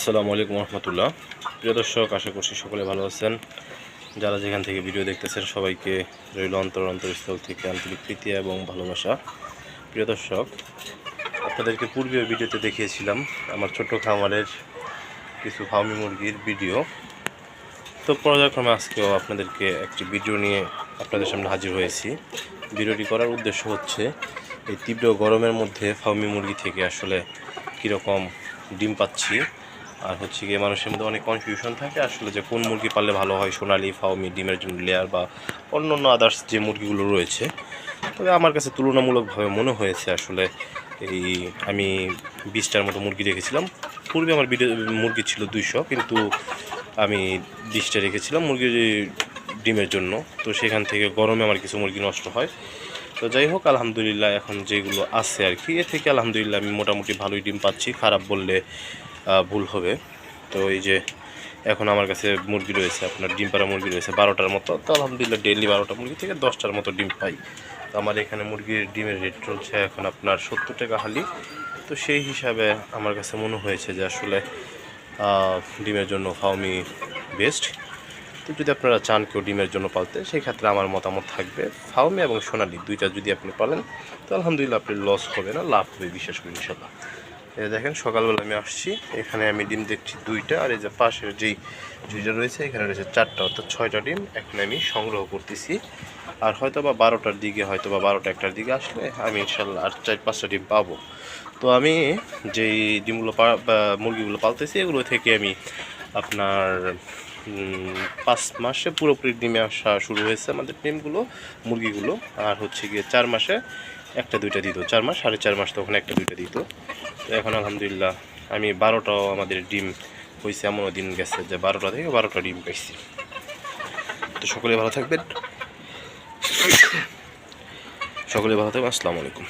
আসসালামু আলাইকুম রহমতুল্লাহ। প্রিয় দর্শক, আশা করছি সকলে ভালো আছেন। যারা যেখান থেকে ভিডিও দেখতেছেন, সবাইকে রইল অন্তর অন্তরস্থল থেকে আন্তরিক প্রীতি এবং ভালোবাসা। প্রিয় দর্শক, আপনাদেরকে পূর্বীয় ভিডিওতে দেখিয়েছিলাম আমার ছোট্ট খামারের কিছু ফার্মি মুরগির ভিডিও। তো পর্যায়ক্রমে আজকেও আপনাদেরকে একটি ভিডিও নিয়ে আপনাদের সামনে হাজির হয়েছি। ভিডিওটি করার উদ্দেশ্য হচ্ছে, এই তীব্র গরমের মধ্যে ফার্মি মুরগি থেকে আসলে কীরকম ডিম পাচ্ছি আর হচ্ছে গিয়ে মানুষের মধ্যে অনেক কনফিউশন থাকে। আসলে যে কোন মুরগি পাললে ভালো হয়, সোনালি ফাউমি ডিমের জন্য লেয়ার বা অন্য অন্য আদার্স যে মুরগিগুলো রয়েছে। তবে আমার কাছে তুলনামূলকভাবে মনে হয়েছে আসলে এই আমি বিশটার মতো মুরগি রেখেছিলাম পূর্বে আমার মুরগি ছিল দুইশো, কিন্তু আমি বিশটা রেখেছিলাম মুরগির ডিমের জন্য। তো সেখান থেকে গরমে আমার কিছু মুরগি নষ্ট হয়। তো যাই হোক, আলহামদুলিল্লাহ এখন যেগুলো আছে আর কি, এ থেকে আলহামদুলিল্লাহ আমি মোটামুটি ভালোই ডিম পাচ্ছি, খারাপ বললে ভুল হবে। তো এই যে এখন আমার কাছে মুরগি রয়েছে, আপনার ডিম পাড়া মুরগি রয়েছে বারোটার মতো, তো আলহামদুলিল্লাহ ডেলি বারোটা মুরগি থেকে দশটার মতো ডিম পাই। তো আমার এখানে মুরগির ডিমের রেট চলছে এখন আপনার সত্তর টাকা হালি। তো সেই হিসাবে আমার কাছে মনে হয়েছে যে আসলে ডিমের জন্য ফাউমি বেস্ট। যদি আপনারা চান কেউ ডিমের জন্য পালতে সেই ক্ষেত্রে আমার মতামত থাকবে ফাউমি এবং সোনালি, দুইটা যদি আপনি পালেন, তো আলহামদুলিল্লাহ আপনি লস হবে না, লাভ হবে বিশেষ করে ইনশাল্লাহ এই দেখেন, সকালবেলা আমি আসছি, এখানে আমি ডিম দেখছি দুইটা, আর এই যে পাশের যেই দুইটা রয়েছে, এখানে রয়েছে চারটা, অর্থাৎ ছয়টা ডিম, এখানে আমি সংগ্রহ করতেছি। আর হয়তো বা বারোটার দিকে হয়তো বা বারোটা একটার দিকে আসলে আমি ইনশাল্লাহ আর চার, পাঁচটা ডিম পাবো। তো আমি যেই ডিমগুলো মুরগিগুলো পালতেছি, এগুলো থেকে আমি আপনার পাঁচ মাসে পুরোপুরি ডিমে আসা শুরু হয়েছে আমাদের ডিমগুলো, মুরগিগুলো। আর হচ্ছে গিয়ে চার মাসে একটা দুইটা দিত। চার মাস, সাড়ে চার মাস তখন একটা দুইটা দিত। তো এখন আলহামদুলিল্লাহ আমি বারোটাও আমাদের ডিম হয়েছে, এমনও দিন গেছে যে বারোটা থেকে বারোটা ডিম পাইছি তো সকলে ভালো থাকবেন। সকলে ভালো থাকবেন, আসসালামু আলাইকুম।